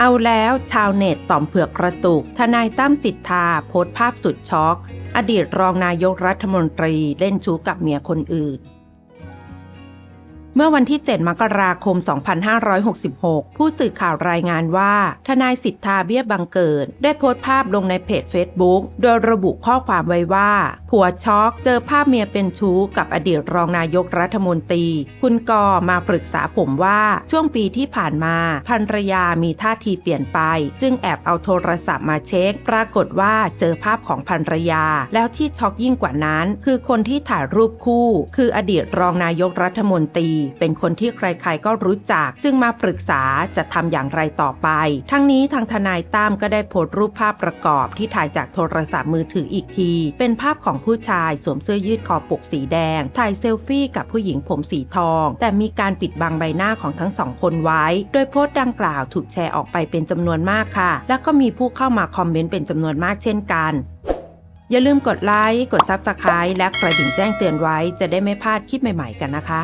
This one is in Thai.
เอาแล้วชาวเน็ตต่อมเผือกกระตุก ทนายตั้มสิทธาโพสต์ภาพสุดช็อก อดีตรองนายกรัฐมนตรีเล่นชู้กับเมียคนอื่น เมื่อวันที่ 7 มกราคม 2566 ผู้สื่อข่าวรายงานว่า ทนายสิทธาเบี้ยบังเกิด ได้โพสต์ภาพลงในเพจ Facebook โดยระบุข้อความไว้ว่า ผัวช็อกเจอภาพเมียเป็นชู้กับอดีตรองนายกรัฐมนตรี คุณกอมาปรึกษาผมว่าช่วงปีที่ผ่านมาภรรยามีท่าทีเปลี่ยนไป จึงแอบเอาโทรศัพท์มาเช็ค ปรากฏว่าเจอภาพของภรรยา แล้วที่ช็อกยิ่งกว่านั้น คือคนที่ถ่ายรูปคู่ คืออดีตรองนายกรัฐมนตรีเป็นคนที่ใครๆก็รู้จัก จึงมาปรึกษาจะทำอย่างไรต่อไป ทั้งนี้ทางทนายตั้มก็ได้โพสต์รูปภาพประกอบที่ถ่ายจากโทรศัพท์มือถืออีกที เป็นภาพของผู้ชายสวมเสื้อยืดคอปกสีแดง ถ่ายเซลฟี่กับผู้หญิงผมสีทอง แต่มีการปิดบังใบหน้าของทั้งสองคนไว้ โดยโพสต์ดังกล่าวถูกแชร์ออกไปเป็นจำนวนมากค่ะ แล้วก็มีผู้เข้ามาคอมเมนต์เป็นจำนวนมากเช่นกันอย่าลืมกดไลค์ กด Subscribe และกระดิ่งแจ้งเตือนไว้จะได้ไม่พลาดคลิปใหม่ ๆ กันนะคะ